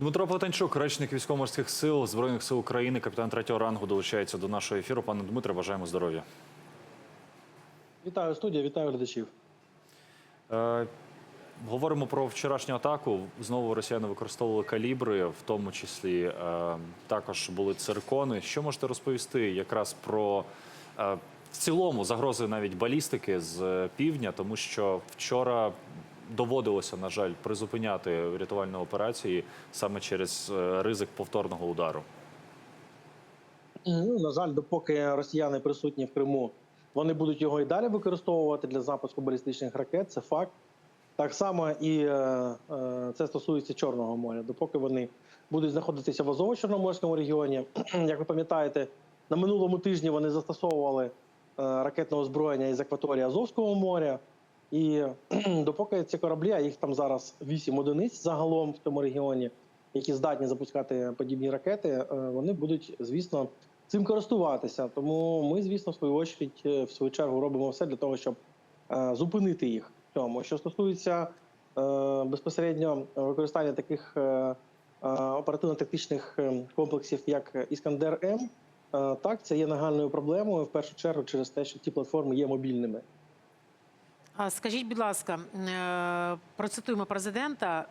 Дмитро Плетенчук, речник військово-морських сил Збройних сил України, капітан третього рангу, долучається до нашого ефіру. Пане Дмитре, бажаємо здоров'я. Вітаю студія, вітаю глядачів. Е, говоримо про вчорашню атаку. Знову росіяни використовували калібри, в тому числі е, також були циркони. Що можете розповісти якраз про е, в цілому загрози навіть балістики з півдня, тому що вчора доводилося, на жаль, призупиняти рятувальні операції саме через е, ризик повторного удару. Ну, на жаль, допоки росіяни присутні в Криму, вони будуть його і далі використовувати для запуску балістичних ракет. Це факт. Так само і е, е, це стосується Чорного моря. Допоки вони будуть знаходитися в Азово-Чорноморському регіоні. Як ви пам'ятаєте, на минулому тижні вони застосовували е, ракетне озброєння із акваторії Азовського моря. І допоки ці кораблі, а їх там зараз 8 одиниць загалом в цьому регіоні, які здатні запускати подібні ракети, е, вони будуть, звісно, цим користуватися. Тому ми, звісно, в свою очередь, е, в свою чергу робимо все для того, щоб е, зупинити їх в цьому. Що стосується безпосередньо використання таких оперативно-тактичних комплексів, як Іскандер М, так це є нагальною проблемою в першу чергу через те, що ці платформи є мобільними. Скажіть, будь ласка, е, процитуємо президента.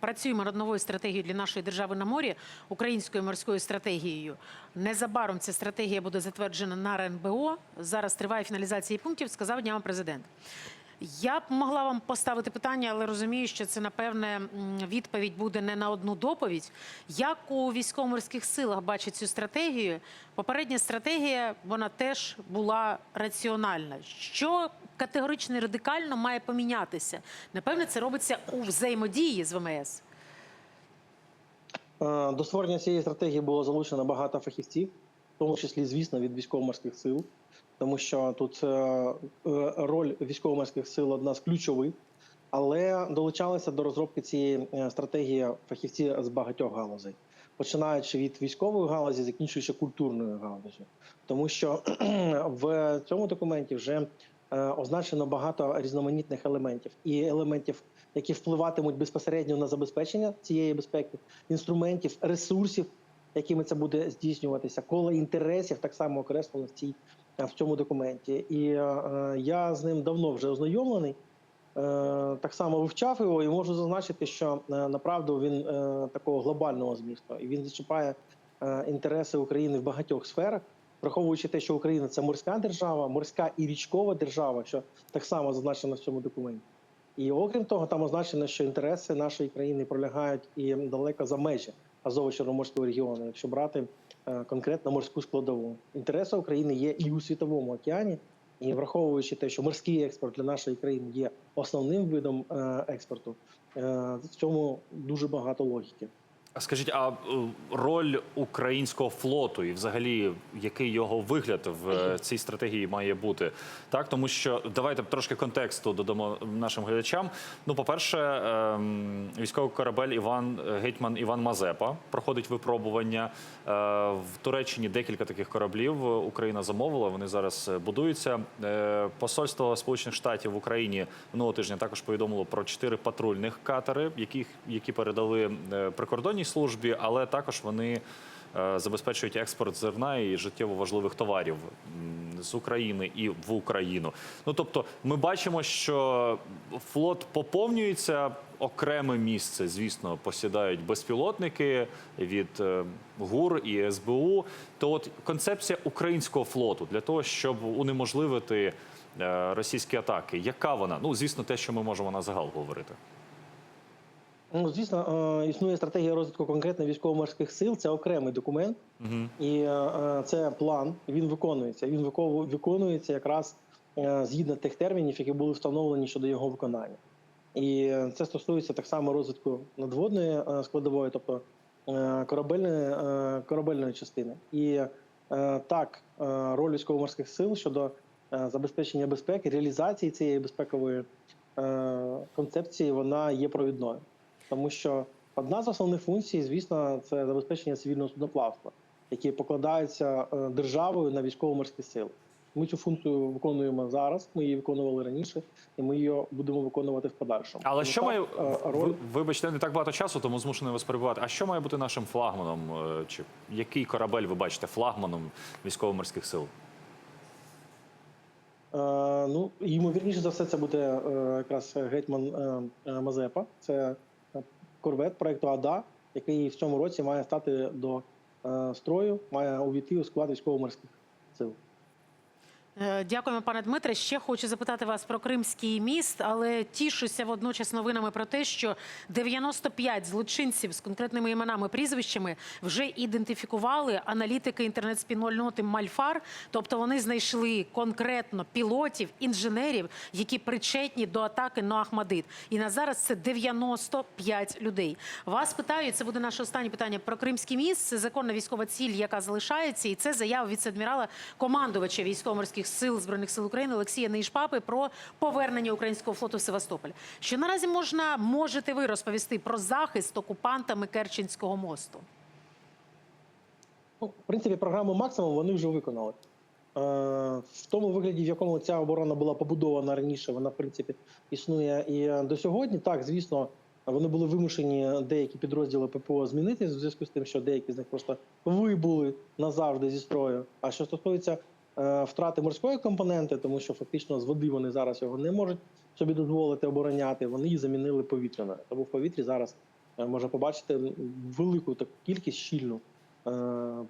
Працюємо над новою стратегією для нашої держави на морі, українською морською стратегією. Незабаром ця стратегія буде затверджена на РНБО. Зараз триває фіналізація пунктів, сказав днями президент. Я б могла вам поставити питання, але розумію, що це напевне відповідь буде не на одну доповідь. Як у військово-морських силах бачать цю стратегію? Попередня стратегія вона теж була раціональна. Що категорично і радикально має помінятися? Напевне, це робиться у взаємодії з ВМС. Е, До створення цієї стратегії було залучено багато фахівців, в тому числі, звісно, від військово-морських сил, тому що тут е, е, роль військово-морських сил одна з ключових, але долучалися до розробки цієї е, стратегії фахівці з багатьох галузей, починаючи від військової галузі, закінчуючи культурною галузю, тому що в цьому документі вже означено багато різноманітних елементів. І елементів, які впливатимуть безпосередньо на забезпечення цієї безпеки, інструментів, ресурсів, якими це буде здійснюватися, коло інтересів так само окреслено в цій в цьому документі. І е, е, я з ним давно вже ознайомлений. Е, так само вивчав його і можу зазначити, що е, направду він е, такого глобального змісту і він зачіпає е, інтереси України в багатьох сферах, враховуючи те, що Україна це морська держава, морська і річкова держава, що так само зазначено в цьому документі. І окрім того, там означено, що інтереси нашої країни пролягають і далеко за межі Азово-Чорноморського регіону, якщо брати е, конкретно морську складову. Інтереси України є і у світовому океані, і враховуючи те, що морський експорт для нашої країни є основним видом е, експорту, е, в цьому дуже багато логіки. Скажіть, а е, роль українського флоту і взагалі який його вигляд в е, цій стратегії має бути? Так, тому що давайте трошки контексту додамо нашим глядачам. Ну, по-перше, ем, військовий корабель Іван Гетьман Іван Мазепа проходить випробування Е, в Туреччині. Декілька таких кораблів Україна замовила. Вони зараз е, будуються. Е, Посольство Сполучених Штатів в Україні минулого тижня також повідомило про чотири патрульних катери, яких які передали е, прикордонній службі, але також вони е, забезпечують експорт зерна і життєво важливих товарів з України і в Україну. Ну тобто, ми бачимо, що флот поповнюється. Окреме місце, звісно, посідають безпілотники від е, ГУР і СБУ. То от концепція українського флоту для того, щоб унеможливити е, російські атаки, яка вона? Ну, звісно, те, що ми можемо на загал говорити. Ну, звісно, е, існує стратегія розвитку конкретно військово-морських сил. Це окремий документ, Угу. і е, це план. Він виконується. Він виконується якраз е, згідно тих термінів, які були встановлені щодо його виконання. І це стосується так само розвитку надводної складової, тобто корабельної, корабельної частини. І так, роль військово-морських сил щодо забезпечення безпеки, реалізації цієї безпекової концепції, вона є провідною, тому що одна з основних функцій, звісно, це забезпечення цивільного судноплавства, які покладаються е, державою на військово-морські сили. Ми цю функцію виконуємо зараз. Ми її виконували раніше, і ми її будемо виконувати в подальшому. Але Тому що так, має е, роль вибачте, не так багато часу, тому змушений вас перебувати. А що має бути нашим флагманом? е, Чи який корабель ви бачите флагманом військово-морських сил? Е, ну, ймовірніше за все, це буде е, якраз гетьман е, е, Мазепа. Це корвет проекту АДА, який в цьому році має стати до е, строю, має увійти у склад військово-морських сил. Е, Дякуємо, пане Дмитре. Ще хочу запитати вас про Кримський міст, але тішуся водночас новинами про те, що 95 злочинців з конкретними іменами, прізвищами вже ідентифікували аналітики інтернет-спільноти Мальфар. Тобто вони знайшли конкретно пілотів, інженерів, які причетні до атаки на Ахмадит. І на зараз це 95 людей. Вас питаю, це буде наше останнє питання про Кримський міст. Це законна військова ціль, яка залишається, і це заява віце-адмірала командувача військово-морських сил збройних сил України Олексія Нейшпапи про повернення українського флоту в Севастополь. Що наразі можна можете ви розповісти про захист окупантами Керченського мосту? Ну, в принципі, програму максимум вони вже виконали. Е, в тому вигляді, в якому ця оборона була побудована раніше, вона в принципі існує і до сьогодні. Так, звісно, вони були вимушені деякі підрозділи ППО змінити в зв'язку з тим, що деякі з них просто вибули назавжди зі строю. А що стосується втрати морської компоненти, тому що фактично з води вони зараз його не можуть собі дозволити обороняти, вони її замінили повітряною. Тому в повітрі зараз е, можна побачити велику таку кількість щільну е,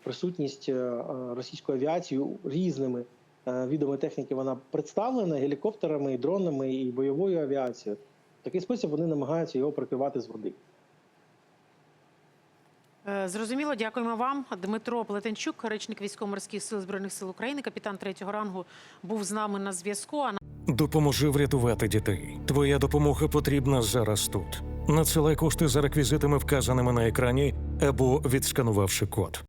присутність е, е, російської авіації різними е, видами техніки. Вона представлена гелікоптерами, і дронами і бойовою авіацією. В такий спосіб вони намагаються його прикривати з води. Е, Зрозуміло, дякуємо вам. Дмитро Плетенчук, речник військово-морських сил збройних сил України, капітан третього рангу, був з нами на зв'язку. А Допоможи врятувати дітей. Твоя допомога потрібна зараз тут. Надсилай кошти за реквізитами, вказаними на екрані, або відсканувавши код.